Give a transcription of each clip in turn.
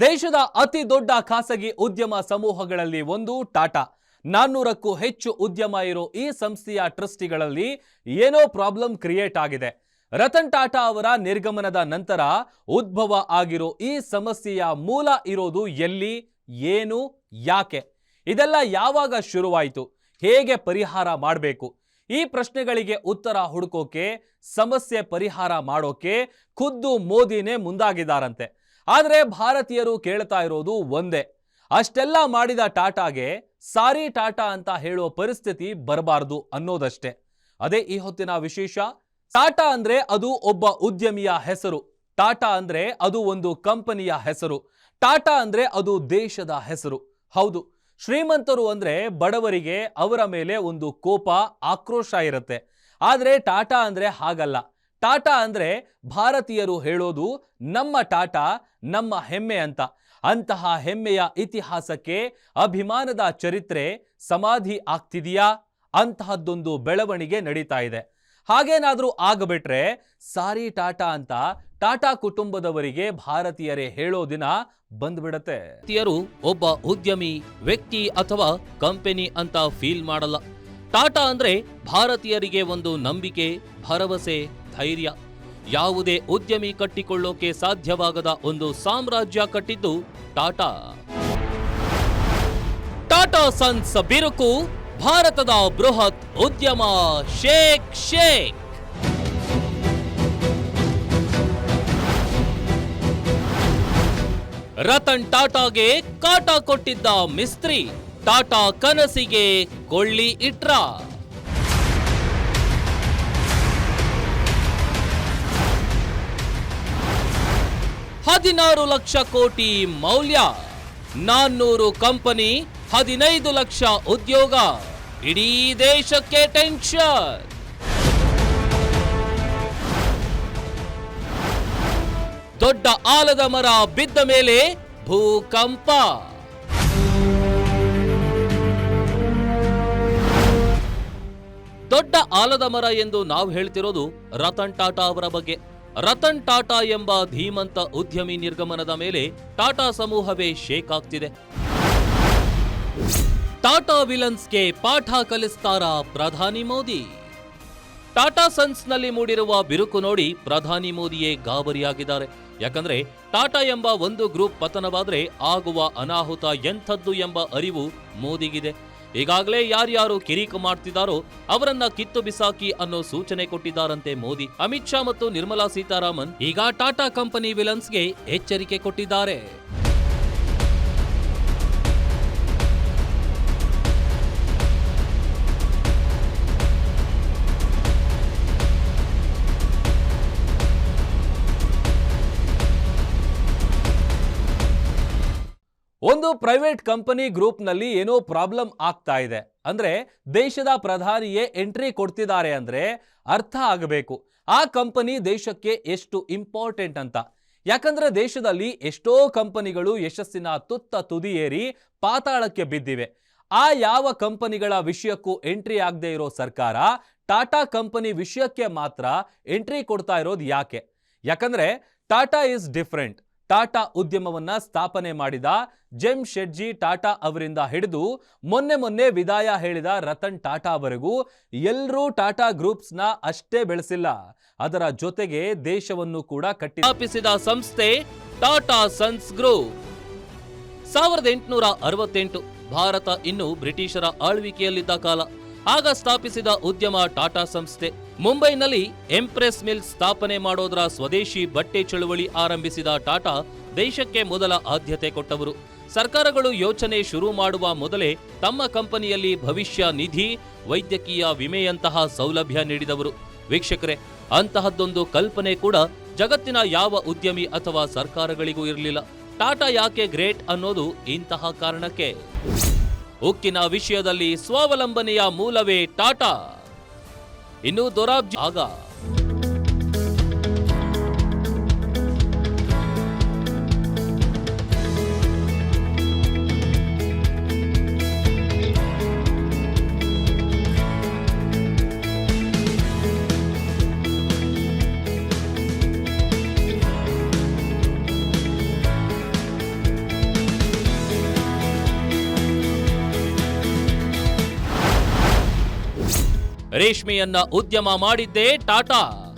ದೇಶದ ಅತಿ ದೊಡ್ಡ ಖಾಸಗಿ ಉದ್ಯಮ ಸಮೂಹಗಳಲ್ಲಿ ಒಂದು ಟಾಟಾ. ನಾನ್ನೂರಕ್ಕೂ ಹೆಚ್ಚು ಉದ್ಯಮ ಇರೋ ಈ ಸಂಸ್ಥೆಯ ಟ್ರಸ್ಟಿಗಳಲ್ಲಿ ಏನೋ ಪ್ರಾಬ್ಲಮ್ ಕ್ರಿಯೇಟ್ ಆಗಿದೆ. ರತನ್ ಟಾಟಾ ಅವರ ನಿರ್ಗಮನದ ನಂತರ ಉದ್ಭವ ಆಗಿರೋ ಈ ಸಮಸ್ಯೆಯ ಮೂಲ ಇರೋದು ಎಲ್ಲಿ, ಏನು, ಯಾಕೆ? ಇದೆಲ್ಲ ಯಾವಾಗ ಶುರುವಾಯಿತು? ಹೇಗೆ ಪರಿಹಾರ ಮಾಡಬೇಕು? ಈ ಪ್ರಶ್ನೆಗಳಿಗೆ ಉತ್ತರ ಹುಡುಕೋಕೆ, ಸಮಸ್ಯೆ ಪರಿಹಾರ ಮಾಡೋಕೆ ಖುದ್ದು ಮೋದಿನೇ ಮುಂದಾಗಿದ್ದಾರಂತೆ. ಆದರೆ ಭಾರತೀಯರು ಕೇಳ್ತಾ ಇರೋದು ಒಂದೇ. ಅಷ್ಟೆಲ್ಲ ಮಾಡಿದ ಟಾಟಾಗೆ ಸಾರಿ ಟಾಟಾ ಅಂತ ಹೇಳೋ ಪರಿಸ್ಥಿತಿ ಬರಬಾರದು ಅನ್ನೋದಷ್ಟೇ. ಅದೇ ಈ ಹೊತ್ತಿನ ವಿಶೇಷ, ಟಾಟಾ ಅಂದ್ರೆ ಅದು ಒಬ್ಬ ಉದ್ಯಮಿಯ ಹೆಸರು. ಟಾಟಾ ಅಂದ್ರೆ ಅದು ಒಂದು ಕಂಪನಿಯ ಹೆಸರು. ಟಾಟಾ ಅಂದ್ರೆ ಅದು ದೇಶದ ಹೆಸರು. ಹೌದು, ಶ್ರೀಮಂತರು ಅಂದ್ರೆ ಬಡವರಿಗೆ ಅವರ ಮೇಲೆ ಒಂದು ಕೋಪ, ಆಕ್ರೋಶ ಇರುತ್ತೆ. ಆದ್ರೆ ಟಾಟಾ ಅಂದ್ರೆ ಹಾಗಲ್ಲ. ಟಾಟಾ ಅಂದ್ರೆ ಭಾರತೀಯರು ಹೇಳೋದು ನಮ್ಮ ಟಾಟಾ, ನಮ್ಮ ಹೆಮ್ಮೆ ಅಂತ. ಅಂತಹ ಹೆಮ್ಮೆಯ ಇತಿಹಾಸಕ್ಕೆ ಅಭಿಮಾನದ ಚರಿತ್ರೆ ಸಮಾಧಿ ಆಗ್ತಿದೆಯಾ? ಅಂತಹದ್ದೊಂದು ಬೆಳವಣಿಗೆ ನಡೀತಾ ಇದೆ. ಹಾಗೇನಾದರೂ ಆಗಬಿಟ್ರೆ ಸಾರಿ ಟಾಟಾ ಅಂತ ಟಾಟಾ ಕುಟುಂಬದವರಿಗೆ ಭಾರತೀಯರೇ ಹೇಳೋ ದಿನ ಬಂದ್ಬಿಡತ್ತೆ. ಭಾರತೀಯರು ಒಬ್ಬ ಉದ್ಯಮಿ, ವ್ಯಕ್ತಿ ಅಥವಾ ಕಂಪನಿ ಅಂತ ಫೀಲ್ ಮಾಡಲ್ಲ. ಟಾಟಾ ಅಂದ್ರೆ ಭಾರತೀಯರಿಗೆ ಒಂದು ನಂಬಿಕೆ, ಭರವಸೆ ಧೈರ್ಯ. ಯಾವುದೇ ಉದ್ಯಮಿ ಕಟ್ಟಿಕೊಳ್ಳೋಕೆ ಸಾಧ್ಯವಾಗದ ಒಂದು ಸಾಮ್ರಾಜ್ಯ ಕಟ್ಟಿದ್ದು ಟಾಟಾ. ಟಾಟಾ ಸನ್ಸ್ ಬಿರುಕು, ಭಾರತದ ಬೃಹತ್ ಉದ್ಯಮ ಶೇಕ್ ಶೇಕ್ ರತನ್ ಟಾಟಾಗೆ ಕಾಟ ಕೊಟ್ಟಿದ್ದ ಮಿಸ್ತ್ರಿ, ಟಾಟಾ ಕನಸಿಗೆ ಕೊಳ್ಳಿ ಇಟ್ರ. ಹದಿನಾರು ಲಕ್ಷ ಕೋಟಿ ಮೌಲ್ಯ, ನಾನ್ನೂರು ಕಂಪನಿ, ಹದಿನೈದು ಲಕ್ಷ ಉದ್ಯೋಗ, ಇಡೀ ದೇಶಕ್ಕೆ ಟೆನ್ಷನ್. ದೊಡ್ಡ ಆಲದ ಮರ ಬಿದ್ದ ಮೇಲೆ ಭೂಕಂಪ. ದೊಡ್ಡ ಆಲದ ಮರ ಎಂದು ನಾವು ಹೇಳ್ತಿರೋದು ರತನ್ ಟಾಟಾ ಅವರ ಬಗ್ಗೆ. ರತನ್ ಟಾಟಾ ಎಂಬ ಧೀಮಂತ ಉದ್ಯಮಿ ನಿರ್ಗಮನದ ಮೇಲೆ ಟಾಟಾ ಸಮೂಹವೇ ಶೇಕ್ ಆಗ್ತಿದೆ. ಟಾಟಾ ವಿಲನ್ಸ್ಗೆ ಪಾಠ ಕಲಿಸ್ತಾರ ಪ್ರಧಾನಿ ಮೋದಿ? ಟಾಟಾ ಸನ್ಸ್ನಲ್ಲಿ ಮೂಡಿರುವ ಬಿರುಕು ನೋಡಿ ಪ್ರಧಾನಿ ಮೋದಿಯೇ ಗಾಬರಿಯಾಗಿದ್ದಾರೆ. ಯಾಕಂದ್ರೆ ಟಾಟಾ ಎಂಬ ಒಂದು ಗ್ರೂಪ್ ಪತನವಾದರೆ ಆಗುವ ಅನಾಹುತ ಎಂಥದ್ದು ಎಂಬ ಅರಿವು ಮೋದಿಗಿದೆ. ಈಗಾಗಲೇ ಯಾರ್ಯಾರು ಕಿರಿಕು ಮಾಡ್ತಿದ್ದಾರೋ ಅವರನ್ನ ಕಿತ್ತು ಬಿಸಾಕಿ ಅನ್ನೋ ಸೂಚನೆ ಕೊಟ್ಟಿದ್ದಾರಂತೆ ಮೋದಿ. ಅಮಿತ್ ಶಾ ಮತ್ತು ನಿರ್ಮಲಾ ಸೀತಾರಾಮನ್ ಈಗ ಟಾಟಾ ಕಂಪನಿ ವಿಲನ್ಸ್ಗೆ ಎಚ್ಚರಿಕೆ ಕೊಟ್ಟಿದ್ದಾರೆ. ಒಂದು ಪ್ರೈವೇಟ್ ಕಂಪನಿ ಗ್ರೂಪ್ನಲ್ಲಿ ಏನೋ ಪ್ರಾಬ್ಲಮ್ ಆಗ್ತಾ ಇದೆ. ಅಂದ್ರೆ ದೇಶದ ಪ್ರಧಾನಿಯೇ ಎಂಟ್ರಿ ಕೊಡ್ತಿದ್ದಾರೆ ಅಂದ್ರೆ ಅರ್ಥ ಆಗಬೇಕು. ಆ ಕಂಪನಿ ದೇಶಕ್ಕೆ ಎಷ್ಟು ಇಂಪಾರ್ಟೆಂಟ್ ಅಂತ. ಯಾಕಂದ್ರೆ ದೇಶದಲ್ಲಿ ಎಷ್ಟೋ ಕಂಪನಿಗಳು ಯಶಸ್ಸಿನ ತುತ್ತ ತುದಿಯೇರಿ ಪಾತಾಳಕ್ಕೆ ಬಿದ್ದಿವೆ. ಆ ಯಾವ ಕಂಪನಿಗಳ ವಿಷಯಕ್ಕೂ ಎಂಟ್ರಿ ಆಗದೆ ಇರೋ ಸರ್ಕಾರ ಟಾಟಾ ಕಂಪನಿ ವಿಷಯಕ್ಕೆ ಮಾತ್ರ ಎಂಟ್ರಿ ಕೊಡ್ತಾ ಇರೋದು ಯಾಕೆ? ಯಾಕಂದ್ರೆ ಟಾಟಾ ಇಸ್ ಡಿಫ್ರೆಂಟ್. ಟಾಟಾ ಉದ್ಯಮವನ್ನ ಸ್ಥಾಪನೆ ಮಾಡಿದ ಜೆಮ್ ಶೆಟ್ಜಿ ಟಾಟಾ ಅವರಿಂದ ಹಿಡಿದು ಮೊನ್ನೆ ಮೊನ್ನೆ ವಿದಾಯ ಹೇಳಿದ ರತನ್ ಟಾಟಾ ಅವರೆಗೂ ಎಲ್ಲರೂ ಟಾಟಾ ಗ್ರೂಪ್ಸ್ನ ಅಷ್ಟೇ ಬೆಳೆಸಿಲ್ಲ. ಅದರ ಜೊತೆಗೆ ದೇಶವನ್ನು ಕೂಡ ಕಟ್ಟಿ ಸಂಸ್ಥೆ ಟಾಟಾ ಸನ್ಸ್ ಗ್ರೂಪ್. ಸಾವಿರದ ಎಂಟುನೂರ ಅರವತ್ತೆಂಟು, ಭಾರತ ಇನ್ನು ಬ್ರಿಟಿಷರ ಆಳ್ವಿಕೆಯಲ್ಲಿದ್ದ ಕಾಲ. ಆಗ ಸ್ಥಾಪಿಸಿದ ಉದ್ಯಮ ಟಾಟಾ ಸಂಸ್ಥೆ. ಮುಂಬೈನಲ್ಲಿ ಎಂಪ್ರೆಸ್ ಮಿಲ್ ಸ್ಥಾಪನೆ ಮಾಡೋದರ ಸ್ವದೇಶಿ ಬಟ್ಟೆ ಚಳುವಳಿ ಆರಂಭಿಸಿದ ಟಾಟಾ ದೇಶಕ್ಕೆ ಮೊದಲ ಆದ್ಯತೆ ಕೊಟ್ಟವರು. ಸರ್ಕಾರಗಳು ಯೋಚನೆ ಶುರು ಮಾಡುವ ಮೊದಲೇ ತಮ್ಮ ಕಂಪನಿಯಲ್ಲಿ ಭವಿಷ್ಯ ನಿಧಿ, ವೈದ್ಯಕೀಯ ವಿಮೆಯಂತಹ ಸೌಲಭ್ಯ ನೀಡಿದವರು. ವೀಕ್ಷಕರೇ, ಅಂತಹದ್ದೊಂದು ಕಲ್ಪನೆ ಕೂಡ ಜಗತ್ತಿನ ಯಾವ ಉದ್ಯಮಿ ಅಥವಾ ಸರ್ಕಾರಗಳಿಗೂ ಇರಲಿಲ್ಲ. ಟಾಟಾ ಯಾಕೆ ಗ್ರೇಟ್ ಅನ್ನೋದು ಇಂತಹ ಕಾರಣಕ್ಕೆ. ಉಕ್ಕಿನ ವಿಷಯದಲ್ಲಿ ಸ್ವಾವಲಂಬನೆಯ ಮೂಲವೇ ಟಾಟಾ. ಇನ್ನು ದೊರಾಬ್ಜಿ ಆಗ ರೇಷ್ಮೆಯನ್ನ ಉದ್ಯಮ ಮಾಡಿದ್ದೇ ಟಾಟಾ.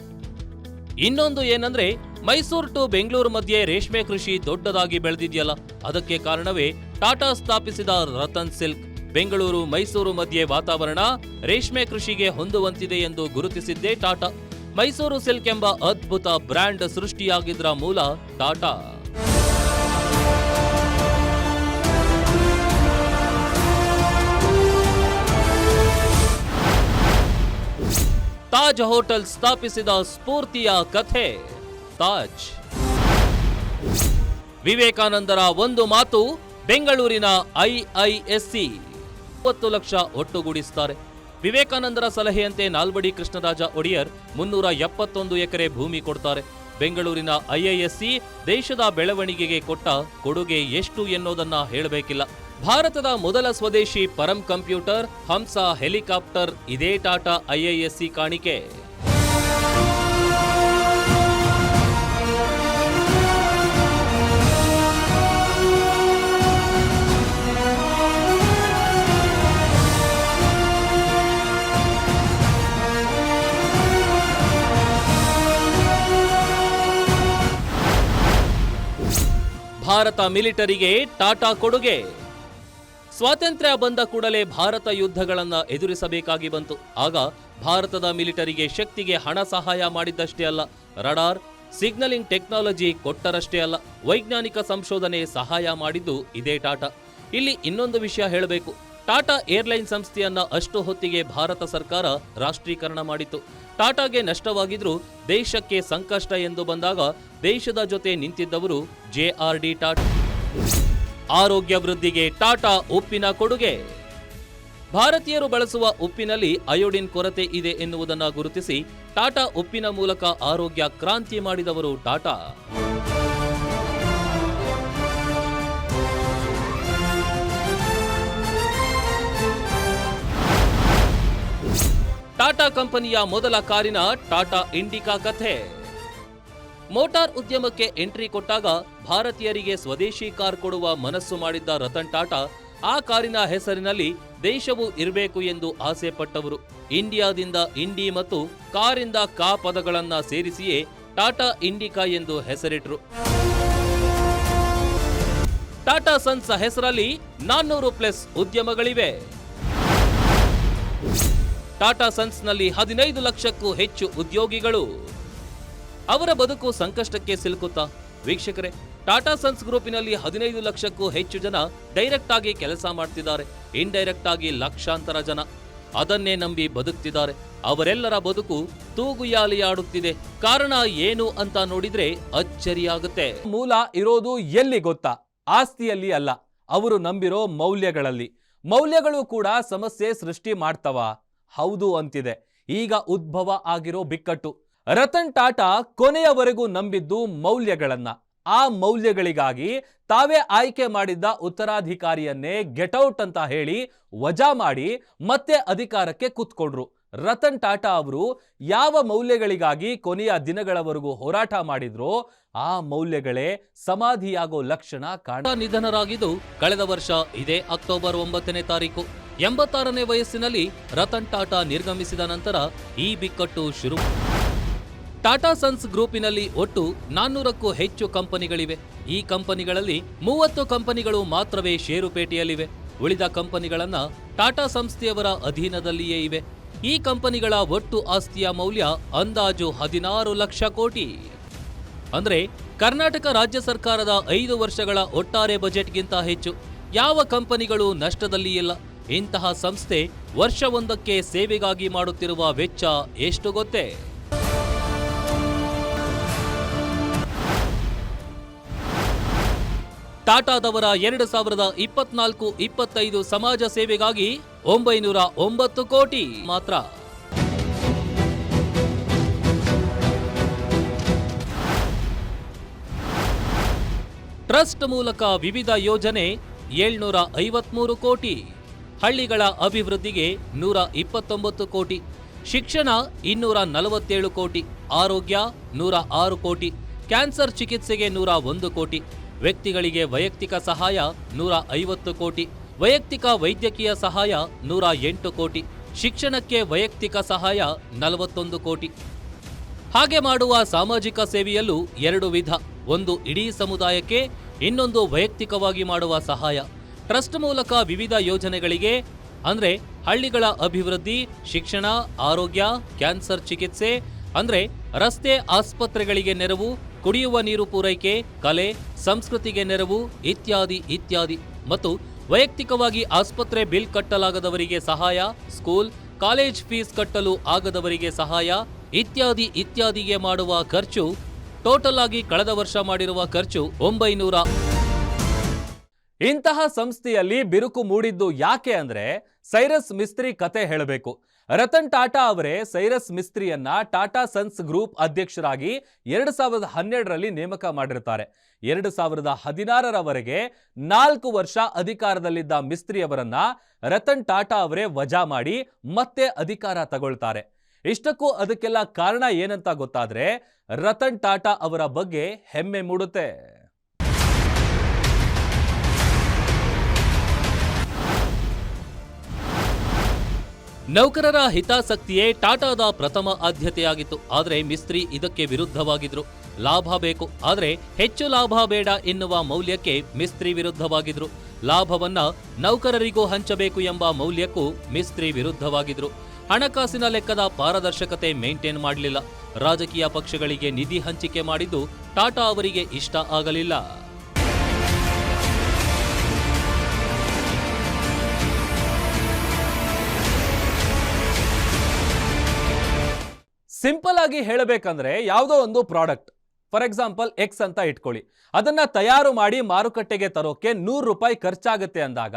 ಇನ್ನೊಂದು ಏನಂದ್ರೆ, ಮೈಸೂರು ಟು ಬೆಂಗಳೂರು ಮಧ್ಯೆ ರೇಷ್ಮೆ ಕೃಷಿ ದೊಡ್ಡದಾಗಿ ಬೆಳೆದಿದೆಯಲ್ಲ, ಅದಕ್ಕೆ ಕಾರಣವೇ ಟಾಟಾ ಸ್ಥಾಪಿಸಿದ ರತನ್ ಸಿಲ್ಕ್. ಬೆಂಗಳೂರು, ಮೈಸೂರು ಮಧ್ಯೆ ವಾತಾವರಣ ರೇಷ್ಮೆ ಕೃಷಿಗೆ ಹೊಂದುವಂತಿದೆ ಎಂದು ಗುರುತಿಸಿದ್ದೇ ಟಾಟಾ. ಮೈಸೂರು ಸಿಲ್ಕ್ ಎಂಬ ಅದ್ಭುತ ಬ್ರ್ಯಾಂಡ್ ಸೃಷ್ಟಿಯಾಗಿದ್ರ ಮೂಲ ಟಾಟಾ. ತಾಜ್ ಹೋಟೆಲ್ ಸ್ಥಾಪಿಸಿದ ಸ್ಫೂರ್ತಿಯ ಕಥೆ, ತಾಜ್. ವಿವೇಕಾನಂದರ ಒಂದು ಮಾತು ಬೆಂಗಳೂರಿನ ಐಐಎಸ್ಸಿ ಇಪ್ಪತ್ತು ಲಕ್ಷ ಒಟ್ಟುಗೂಡಿಸುತ್ತಾರೆ ವಿವೇಕಾನಂದರ ಸಲಹೆಯಂತೆ ನಾಲ್ವಡಿ ಕೃಷ್ಣರಾಜ ಒಡೆಯರ್ ಮುನ್ನೂರ ಎಪ್ಪತ್ತೊಂದು ಎಕರೆ ಭೂಮಿ ಕೊಡ್ತಾರೆ. ಬೆಂಗಳೂರಿನ ಐಐಎಸ್ಸಿ ದೇಶದ ಬೆಳವಣಿಗೆಗೆ ಕೊಟ್ಟ ಕೊಡುಗೆ ಎಷ್ಟು ಎನ್ನುವುದನ್ನು ಹೇಳಬೇಕಿಲ್ಲ. ಭಾರತದ ಮೊದಲ ಸ್ವದೇಶಿ ಪರಂ ಕಂಪ್ಯೂಟರ್ ಹಂಸ ಹೆಲಿಕಾಪ್ಟರ್, ಇದೇ ಟಾಟಾ ಐಐಎಸ್ಸಿ ಕಾಣಿಕೆ. ಭಾರತ ಮಿಲಿಟರಿಗೆ ಟಾಟಾ ಕೊಡುಗೆ. ಸ್ವಾತಂತ್ರ್ಯ ಬಂದ ಕೂಡಲೇ ಭಾರತ ಯುದ್ಧಗಳನ್ನು ಎದುರಿಸಬೇಕಾಗಿ ಬಂತು. ಆಗ ಭಾರತದ ಮಿಲಿಟರಿಗೆ ಶಕ್ತಿಗೆ ಹಣ ಸಹಾಯ ಮಾಡಿದ್ದಷ್ಟೇ ಅಲ್ಲ, ರಡಾರ್, ಸಿಗ್ನಲಿಂಗ್ ಟೆಕ್ನಾಲಜಿ ಕೊಟ್ಟರಷ್ಟೇ ಅಲ್ಲ, ವೈಜ್ಞಾನಿಕ ಸಂಶೋಧನೆ ಸಹಾಯ ಮಾಡಿದ್ದು ಇದೇ ಟಾಟಾ. ಇಲ್ಲಿ ಇನ್ನೊಂದು ವಿಷಯ ಹೇಳಬೇಕು. ಟಾಟಾ ಏರ್ಲೈನ್ ಸಂಸ್ಥೆಯನ್ನ ಅಷ್ಟು ಹೊತ್ತಿಗೆ ಭಾರತ ಸರ್ಕಾರ ರಾಷ್ಟ್ರೀಕರಣ ಮಾಡಿತ್ತು. ಟಾಟಾಗೆ ನಷ್ಟವಾಗಿದ್ರೂ ದೇಶಕ್ಕೆ ಸಂಕಷ್ಟ ಎಂದು ಬಂದಾಗ ದೇಶದ ಜೊತೆ ನಿಂತಿದ್ದವರು ಜೆಆರ್ಡಿ ಟಾಟಾ. ಆರೋಗ್ಯ ವೃದ್ಧಿಗೆ ಟಾಟಾ ಉಪ್ಪಿನ ಕೊಡುಗೆ. ಭಾರತೀಯರು ಬಳಸುವ ಉಪ್ಪಿನಲ್ಲಿ ಅಯೋಡಿನ್ ಕೊರತೆ ಇದೆ ಎನ್ನುವುದನ್ನು ಗುರುತಿಸಿ ಟಾಟಾ ಉಪ್ಪಿನ ಮೂಲಕ ಆರೋಗ್ಯ ಕ್ರಾಂತಿ ಮಾಡಿದವರು ಟಾಟಾ. ಟಾಟಾ ಕಂಪನಿಯ ಮೊದಲ ಕಾರಿನ ಟಾಟಾ ಇಂಡಿಕಾ ಕಥೆ. ಮೋಟಾರ್ ಉದ್ಯಮಕ್ಕೆ ಎಂಟ್ರಿ ಕೊಟ್ಟಾಗ ಭಾರತೀಯರಿಗೆ ಸ್ವದೇಶಿ ಕಾರ್ ಕೊಡುವ ಮನಸ್ಸು ಮಾಡಿದ್ದ ರತನ್ ಟಾಟಾ ಆ ಕಾರಿನ ಹೆಸರಿನಲ್ಲಿ ದೇಶವು ಇರಬೇಕು ಎಂದು ಆಸೆ ಪಟ್ಟವರು. ಇಂಡಿಯಾದಿಂದ ಇಂಡಿ ಮತ್ತು ಕಾರಿಂದ ಕಾ ಪದಗಳನ್ನ ಸೇರಿಸಿಯೇ ಟಾಟಾ ಇಂಡಿಕಾ ಎಂದು ಹೆಸರಿಟ್ರು. ಟಾಟಾ ಸನ್ಸ್ ಹೆಸರಲ್ಲಿ ನಾನ್ನೂರು ಪ್ಲಸ್ ಉದ್ಯಮಗಳಿವೆ. ಟಾಟಾ ಸನ್ಸ್ನಲ್ಲಿ ಹದಿನೈದು ಲಕ್ಷಕ್ಕೂ ಹೆಚ್ಚು ಉದ್ಯೋಗಿಗಳು. ಅವರ ಬದುಕು ಸಂಕಷ್ಟಕ್ಕೆ ಸಿಲುಕುತ್ತಾ? ವೀಕ್ಷಕರೇ, ಟಾಟಾ ಸನ್ಸ್ ಗ್ರೂಪಿನಲ್ಲಿ ಹದಿನೈದು ಲಕ್ಷಕ್ಕೂ ಹೆಚ್ಚು ಜನ ಡೈರೆಕ್ಟ್ ಆಗಿ ಕೆಲಸ ಮಾಡ್ತಿದ್ದಾರೆ. ಇಂಡೈರೆಕ್ಟ್ ಆಗಿ ಲಕ್ಷಾಂತರ ಜನ. ಅದನ್ನೇ ನಂಬಿ ಬದುಕ್ತಿದ್ದಾರೆ. ಅವರೆಲ್ಲರ ಬದುಕು ತೂಗುಯಾಲಿಯಾಡುತ್ತಿದೆ. ಕಾರಣ ಏನು ಅಂತ ನೋಡಿದ್ರೆ ಅಚ್ಚರಿಯಾಗುತ್ತೆ. ಮೂಲ ಇರೋದು ಎಲ್ಲಿ ಗೊತ್ತಾ? ಆಸ್ತಿಯಲ್ಲಿ ಅಲ್ಲ. ಅವರು ನಂಬಿರೋ ಮೌಲ್ಯಗಳಲ್ಲಿ. ಮೌಲ್ಯಗಳು ಕೂಡ ಸಮಸ್ಯೆ ಸೃಷ್ಟಿ ಮಾಡ್ತವ? ಹೌದು ಅಂತಿದೆ. ಈಗ ಉದ್ಭವ ಆಗಿರೋ ಬಿಕ್ಕಟ್ಟು. ರತನ್ ಟಾಟಾ ಕೊನೆಯವರೆಗೂ ನಂಬಿದ್ದು ಮೌಲ್ಯಗಳನ್ನ. ಆ ಮೌಲ್ಯಗಳಿಗಾಗಿ ತಾವೇ ಆಯ್ಕೆ ಮಾಡಿದ್ದ ಉತ್ತರಾಧಿಕಾರಿಯನ್ನೇ ಗೆಟೌಟ್ ಅಂತ ಹೇಳಿ ವಜಾ ಮಾಡಿ ಮತ್ತೆ ಅಧಿಕಾರಕ್ಕೆ ಕೂತ್ಕೊಂಡ್ರು. ರತನ್ ಟಾಟಾ ಅವರು ಯಾವ ಮೌಲ್ಯಗಳಿಗಾಗಿ ಕೊನೆಯ ದಿನಗಳವರೆಗೂ ಹೋರಾಟ ಮಾಡಿದ್ರೋ ಆ ಮೌಲ್ಯಗಳೇ ಸಮಾಧಿಯಾಗೋ ಲಕ್ಷಣ ಕಾಣ ನಿಧನರಾಗಿದ್ದು ಕಳೆದ ವರ್ಷ ಇದೇ ಅಕ್ಟೋಬರ್ ಒಂಬತ್ತನೇ ತಾರೀಕು. ಎಂಬತ್ತಾರನೇ ವಯಸ್ಸಿನಲ್ಲಿ ರತನ್ ಟಾಟಾ ನಿರ್ಗಮಿಸಿದ ನಂತರ ಈ ಬಿಕ್ಕಟ್ಟು ಶುರು ಟಾಟಾ ಸನ್ಸ್ ಗ್ರೂಪಿನಲ್ಲಿ ಒಟ್ಟು ನಾನ್ನೂರಕ್ಕೂ ಹೆಚ್ಚು ಕಂಪನಿಗಳಿವೆ. ಈ ಕಂಪನಿಗಳಲ್ಲಿ ಮೂವತ್ತು ಕಂಪನಿಗಳು ಮಾತ್ರವೇ ಷೇರುಪೇಟೆಯಲ್ಲಿವೆ. ಉಳಿದ ಕಂಪನಿಗಳನ್ನು ಟಾಟಾ ಸಂಸ್ಥೆಯವರ ಅಧೀನದಲ್ಲಿಯೇ ಇವೆ. ಈ ಕಂಪನಿಗಳ ಒಟ್ಟು ಆಸ್ತಿಯ ಮೌಲ್ಯ ಅಂದಾಜು ಹದಿನಾರು ಲಕ್ಷ ಕೋಟಿ. ಅಂದರೆ ಕರ್ನಾಟಕ ರಾಜ್ಯ ಸರ್ಕಾರದ ಐದು ವರ್ಷಗಳ ಒಟ್ಟಾರೆ ಬಜೆಟ್ಗಿಂತ ಹೆಚ್ಚು. ಯಾವ ಕಂಪನಿಗಳು ನಷ್ಟದಲ್ಲಿ ಇಲ್ಲ. ಇಂತಹ ಸಂಸ್ಥೆ ವರ್ಷವೊಂದಕ್ಕೆ ಸೇವೆಗಾಗಿ ಮಾಡುತ್ತಿರುವ ವೆಚ್ಚ ಎಷ್ಟು ಗೊತ್ತೇ? ಟಾಟಾದವರ ಎರಡು ಸಾವಿರದ ಇಪ್ಪತ್ನಾಲ್ಕು ಇಪ್ಪತ್ತೈದು ಸಮಾಜ ಸೇವೆಗಾಗಿ ಒಂಬೈನೂರ ಒಂಬತ್ತು ಕೋಟಿ ಮಾತ್ರ. ಟ್ರಸ್ಟ್ ಮೂಲಕ ವಿವಿಧ ಯೋಜನೆ ಏಳ್ನೂರ ಐವತ್ಮೂರು ಕೋಟಿ. ಹಳ್ಳಿಗಳ ಅಭಿವೃದ್ಧಿಗೆ ನೂರ ಇಪ್ಪತ್ತೊಂಬತ್ತು ಕೋಟಿ. ಶಿಕ್ಷಣ ಇನ್ನೂರ ನಲವತ್ತೇಳು ಕೋಟಿ. ಆರೋಗ್ಯ ನೂರ ಆರು ಕೋಟಿ. ಕ್ಯಾನ್ಸರ್ ಚಿಕಿತ್ಸೆಗೆ ನೂರ ಒಂದು ಕೋಟಿ. ವ್ಯಕ್ತಿಗಳಿಗೆ ವೈಯಕ್ತಿಕ ಸಹಾಯ ನೂರ ಐವತ್ತು ಕೋಟಿ, ವೈಯಕ್ತಿಕ ವೈದ್ಯಕೀಯ ಸಹಾಯ ನೂರ ಎಂಟು ಕೋಟಿ, ಶಿಕ್ಷಣಕ್ಕೆ ವೈಯಕ್ತಿಕ ಸಹಾಯ ನಲವತ್ತೊಂದು ಕೋಟಿ. ಹಾಗೆ ಮಾಡುವ ಸಾಮಾಜಿಕ ಸೇವೆಯಲ್ಲೂ ಎರಡು ವಿಧ, ಒಂದು ಇಡೀ ಸಮುದಾಯಕ್ಕೆ, ಇನ್ನೊಂದು ವೈಯಕ್ತಿಕವಾಗಿ ಮಾಡುವ ಸಹಾಯ. ಟ್ರಸ್ಟ್ ಮೂಲಕ ವಿವಿಧ ಯೋಜನೆಗಳಿಗೆ, ಅಂದರೆ ಹಳ್ಳಿಗಳ ಅಭಿವೃದ್ಧಿ, ಶಿಕ್ಷಣ, ಆರೋಗ್ಯ, ಕ್ಯಾನ್ಸರ್ ಚಿಕಿತ್ಸೆ, ಅಂದರೆ ರಸ್ತೆ ಆಸ್ಪತ್ರೆಗಳಿಗೆ ನೆರವು ಕುಡಿಯುವ ನೀರು ಪೂರೈಕೆ, ಕಲೆ, ಸಂಸ್ಕೃತಿಗೆ ನೆರವು ಇತ್ಯಾದಿ ಇತ್ಯಾದಿ. ಮತ್ತು ವೈಯಕ್ತಿಕವಾಗಿ ಆಸ್ಪತ್ರೆ ಬಿಲ್ ಕಟ್ಟಲಾಗದವರಿಗೆ ಸಹಾಯ, ಸ್ಕೂಲ್, ಕಾಲೇಜ್ ಫೀಸ್ ಕಟ್ಟಲು ಆಗದವರಿಗೆ ಸಹಾಯ, ಇತ್ಯಾದಿ, ಇತ್ಯಾದಿಗೆ ಮಾಡುವ ಖರ್ಚು, ಟೋಟಲ್ ಆಗಿ ಕಳೆದ ವರ್ಷ ಮಾಡಿರುವ ಖರ್ಚು ಒಂಬೈನೂರ ಇಂತಹ ಸಂಸ್ಥೆಯಲ್ಲಿ ಬಿರುಕು ಮೂಡಿದ್ದು ಯಾಕೆ ಅಂದ್ರೆ ಸೈರಸ್ ಮಿಸ್ತ್ರಿ ಕತೆ ಹೇಳಬೇಕು. ರತನ್ ಟಾಟಾ ಅವರೇ ಸೈರಸ್ ಮಿಸ್ತ್ರಿಯನ್ನ ಟಾಟಾ ಸನ್ಸ್ ಗ್ರೂಪ್ ಅಧ್ಯಕ್ಷರಾಗಿ ಎರಡು ಸಾವಿರದ ಹನ್ನೆರಡರಲ್ಲಿ ನೇಮಕ ಮಾಡಿರ್ತಾರೆ. ಎರಡು ಸಾವಿರದ ಹದಿನಾರರವರೆಗೆ ನಾಲ್ಕು ವರ್ಷ ಅಧಿಕಾರದಲ್ಲಿದ್ದ ಮಿಸ್ತ್ರಿ ಅವರನ್ನ ರತನ್ ಟಾಟಾ ಅವರೇ ವಜಾ ಮಾಡಿ ಮತ್ತೆ ಅಧಿಕಾರ ತಗೊಳ್ತಾರೆ. ಇಷ್ಟಕ್ಕೂ ಅದಕ್ಕೆಲ್ಲ ಕಾರಣ ಏನಂತ ಗೊತ್ತಾದ್ರೆ ರತನ್ ಟಾಟಾ ಅವರ ಬಗ್ಗೆ ಹೆಮ್ಮೆ ಮೂಡುತ್ತೆ. ನೌಕರರ ಹಿತಾಸಕ್ತಿಯೇ ಟಾಟಾದ ಪ್ರಥಮ ಆದ್ಯತೆಯಾಗಿತ್ತು. ಆದರೆ ಮಿಸ್ತ್ರಿ ಇದಕ್ಕೆ ವಿರುದ್ಧವಾಗಿದ್ರು. ಲಾಭ ಬೇಕು. ಆದರೆ ಹೆಚ್ಚು ಲಾಭ ಬೇಡ ಎನ್ನುವ ಮೌಲ್ಯಕ್ಕೆ ಮಿಸ್ತ್ರಿ ವಿರುದ್ಧವಾಗಿದ್ರು. ಲಾಭವನ್ನ ನೌಕರರಿಗೂ ಹಂಚಬೇಕು ಎಂಬ ಮೌಲ್ಯಕ್ಕೂ ಮಿಸ್ತ್ರಿ ವಿರುದ್ಧವಾಗಿದ್ರು. ಹಣಕಾಸಿನ ಲೆಕ್ಕದ ಪಾರದರ್ಶಕತೆ ಮೇಂಟೈನ್ ಮಾಡಲಿಲ್ಲ. ರಾಜಕೀಯ ಪಕ್ಷಗಳಿಗೆ ನಿಧಿ ಹಂಚಿಕೆ ಮಾಡಿದ್ದು ಟಾಟಾ ಅವರಿಗೆ ಇಷ್ಟ ಆಗಲಿಲ್ಲ. ಸಿಂಪಲ್ ಆಗಿ ಹೇಳಬೇಕಂದ್ರೆ ಯಾವುದೋ ಒಂದು ಪ್ರಾಡಕ್ಟ್ ಫಾರ್ ಎಕ್ಸಾಂಪಲ್ ಎಕ್ಸ್ ಅಂತ ಇಟ್ಕೊಳ್ಳಿ. ಅದನ್ನ ತಯಾರು ಮಾಡಿ ಮಾರುಕಟ್ಟೆಗೆ ತರೋಕೆ ನೂರು ರೂಪಾಯಿ ಖರ್ಚಾಗುತ್ತೆ ಅಂದಾಗ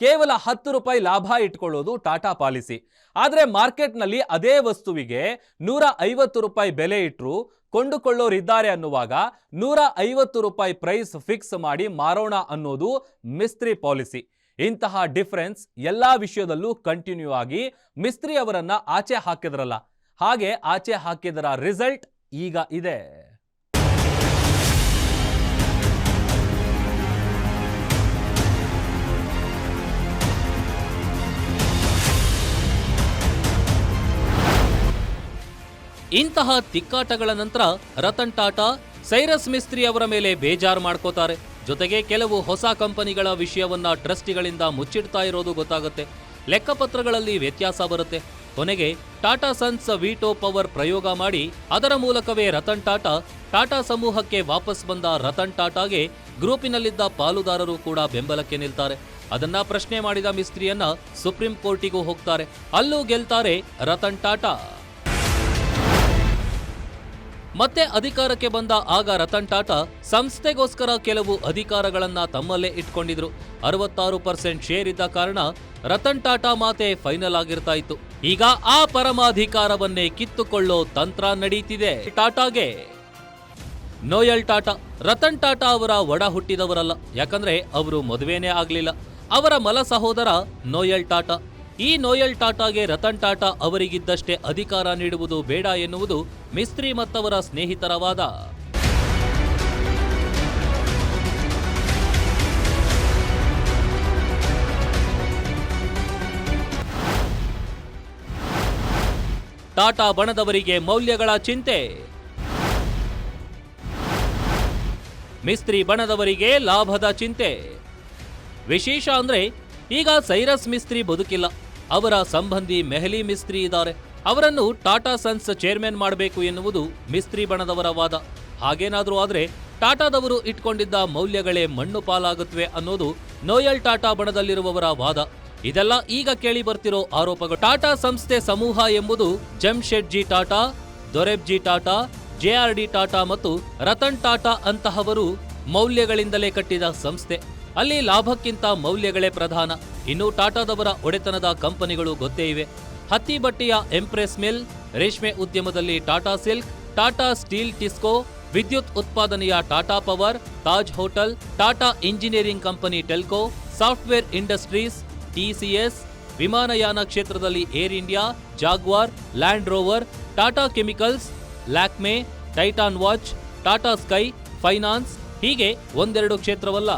ಕೇವಲ ಹತ್ತು ರೂಪಾಯಿ ಲಾಭ ಇಟ್ಕೊಳ್ಳೋದು ಟಾಟಾ ಪಾಲಿಸಿ ಆದರೆ ಮಾರ್ಕೆಟ್ನಲ್ಲಿ ಅದೇ ವಸ್ತುವಿಗೆ ನೂರ ಐವತ್ತು ರೂಪಾಯಿ ಬೆಲೆ ಇಟ್ಟರು ಕೊಂಡುಕೊಳ್ಳೋರಿದ್ದಾರೆ ಅನ್ನುವಾಗ ನೂರ ಐವತ್ತು ರೂಪಾಯಿ ಪ್ರೈಸ್ ಫಿಕ್ಸ್ ಮಾಡಿ ಮಾರೋಣ ಅನ್ನೋದು ಮಿಸ್ತ್ರಿ ಪಾಲಿಸಿ ಇಂತಹ ಡಿಫರೆನ್ಸ್ ಎಲ್ಲಾ ವಿಷಯದಲ್ಲೂ ಕಂಟಿನ್ಯೂ ಆಗಿ ಮಿಸ್ತ್ರಿ ಅವರನ್ನ ಆಚೆ ಹಾಕಿದ್ರಲ್ಲ. ಹಾಗೆ ಆಚೆ ಹಾಕಿದರ ರಿಸಲ್ಟ್ ಈಗ ಇದೆ. ಇಂತಹ ತಿಕ್ಕಾಟಗಳ ನಂತರ ರತನ್ ಟಾಟಾ, ಸೈರಸ್ ಮಿಸ್ತ್ರಿ ಅವರ ಮೇಲೆ ಬೇಜಾರು ಮಾಡ್ಕೋತಾರೆ. ಜೊತೆಗೆ ಕೆಲವು ಹೊಸ ಕಂಪನಿಗಳ ವಿಷಯವನ್ನ ಟ್ರಸ್ಟಿಗಳಿಂದ ಮುಚ್ಚಿಡ್ತಾ ಇರೋದು ಗೊತ್ತಾಗುತ್ತೆ. ಲೆಕ್ಕಪತ್ರಗಳಲ್ಲಿ ವ್ಯತ್ಯಾಸ ಬರುತ್ತೆ. ಕೊನೆಗೆ ಟಾಟಾ ಸನ್ಸ್ ವೀಟೋ ಪವರ್ ಪ್ರಯೋಗ ಮಾಡಿ ಅದರ ಮೂಲಕವೇ ರತನ್ ಟಾಟಾ ಟಾಟಾ ಸಮೂಹಕ್ಕೆ ವಾಪಸ್ ಬಂದ ರತನ್ ಟಾಟಾಗೆ ಗ್ರೂಪಿನಲ್ಲಿದ್ದ ಪಾಲುದಾರರು ಕೂಡ ಬೆಂಬಲಕ್ಕೆ ನಿಲ್ತಾರೆ. ಅದನ್ನ ಪ್ರಶ್ನೆ ಮಾಡಿದ ಮಿಸ್ತ್ರಿಯನ್ನ ಸುಪ್ರೀಂ ಕೋರ್ಟಿಗೂ ಹೋಗ್ತಾರೆ. ಅಲ್ಲೂ ಗೆಲ್ತಾರೆ ರತನ್ ಟಾಟಾ. ಮತ್ತೆ ಅಧಿಕಾರಕ್ಕೆ ಬಂದ ಆಗ ರತನ್ ಟಾಟಾ ಸಂಸ್ಥೆಗೋಸ್ಕರ ಕೆಲವು ಅಧಿಕಾರಗಳನ್ನ ತಮ್ಮಲ್ಲೇ ಇಟ್ಕೊಂಡಿದ್ರು. ಅರವತ್ತಾರು ಪರ್ಸೆಂಟ್ ಶೇರ್ ಇದ್ದ ಕಾರಣ ರತನ್ ಟಾಟಾ ಮಾತೆ ಫೈನಲ್ ಆಗಿರ್ತಾ ಇತ್ತು. ಈಗ ಆ ಪರಮಾಧಿಕಾರವನ್ನೇ ಕಿತ್ತುಕೊಳ್ಳೋ ತಂತ್ರ ನಡೀತಿದೆ. ಟಾಟಾಗೆ. ನೋಯಲ್ ಟಾಟಾ, ರತನ್ ಟಾಟಾ ಅವರ ಒಡ ಹುಟ್ಟಿದವರಲ್ಲ. ಯಾಕಂದ್ರೆ ಅವರು ಮದುವೆನೇ ಆಗಲಿಲ್ಲ. ಅವರ ಮಲ ಸಹೋದರ ನೋಯಲ್ ಟಾಟಾ. ಈ ನೋಯಲ್ ಟಾಟಾಗೆ ರತನ್ ಟಾಟಾ ಅವರಿಗಿದ್ದಷ್ಟೇ ಅಧಿಕಾರ ನೀಡುವುದು ಬೇಡ ಎನ್ನುವುದು ಮಿಸ್ತ್ರಿ ಮತ್ತವರ ಸ್ನೇಹಿತರ ಟಾಟಾ ಬಣದವರಿಗೆ ಮೌಲ್ಯಗಳ ಚಿಂತೆ. ಮಿಸ್ತ್ರಿ ಬಣದವರಿಗೆ ಲಾಭದ ಚಿಂತೆ. ವಿಶೇಷ ಅಂದ್ರೆ ಈಗ ಸೈರಸ್ ಮಿಸ್ತ್ರಿ ಬದುಕಿಲ್ಲ. ಅವರ ಸಂಬಂಧಿ ಮೆಹಲಿ ಮಿಸ್ತ್ರಿ ಇದ್ದಾರೆ. ಅವರನ್ನು ಟಾಟಾ ಸನ್ಸ್ ಚೇರ್ಮನ್ ಮಾಡಬೇಕು ಎನ್ನುವುದು ಮಿಸ್ತ್ರಿ ಬಣದವರ ವಾದ. ಹಾಗೇನಾದರೂ ಆದರೆ ಟಾಟಾದವರು ಇಟ್ಕೊಂಡಿದ್ದ ಮೌಲ್ಯಗಳೇ ಮಣ್ಣು ಪಾಲಾಗುತ್ತವೆ ಅನ್ನೋದು ನೋಯಲ್ ಟಾಟಾ ಬಣದಲ್ಲಿರುವವರ ವಾದ. ಇದೆಲ್ಲ ಈಗ ಕೇಳಿ ಬರ್ತಿರೋ ಆರೋಪಗಳು. ಟಾಟಾ ಸಂಸ್ಥೆ ಸಮೂಹ ಎಂಬುದು ಜಮ್ಶೆಡ್ಜಿ ಟಾಟಾ, ದೊರೆಬ್ಜಿ ಟಾಟಾ, ಜೆಆರ್ಡಿ ಟಾಟಾ ಮತ್ತು ರತನ್ ಟಾಟಾ ಅಂತಹವರು ಮೌಲ್ಯಗಳಿಂದಲೇ ಕಟ್ಟಿದ ಸಂಸ್ಥೆ. ಅಲ್ಲಿ ಲಾಭಕ್ಕಿಂತ ಮೌಲ್ಯಗಳೇ ಪ್ರಧಾನ. ಇನ್ನು ಟಾಟಾದವರ ಒಡೆತನದ ಕಂಪನಿಗಳು ಗೊತ್ತೇ ಇವೆ. ಹತ್ತಿ ಬಟ್ಟೆಯ ಎಂಪ್ರೆಸ್ ಮಿಲ್ ರೇಷ್ಮೆ ಉದ್ಯಮದಲ್ಲಿ ಟಾಟಾ ಸಿಲ್ಕ್, ಟಾಟಾ ಸ್ಟೀಲ್ ಟಿಸ್ಕೋ, ವಿದ್ಯುತ್ ಉತ್ಪಾದನೆಯ Tata Power, Taj hotel, Tata Engineering Company TELCO, software industries TCS ವಿಮಾನಯಾನ ಕ್ಷೇತ್ರದಲ್ಲಿ Air India, Jaguar, Land Rover, Tata Chemicals, Lakme, Titan watch, Tata Sky, finance ಹೀಗೆ ಒಂದೆರಡು ಕ್ಷೇತ್ರವಲ್ಲ.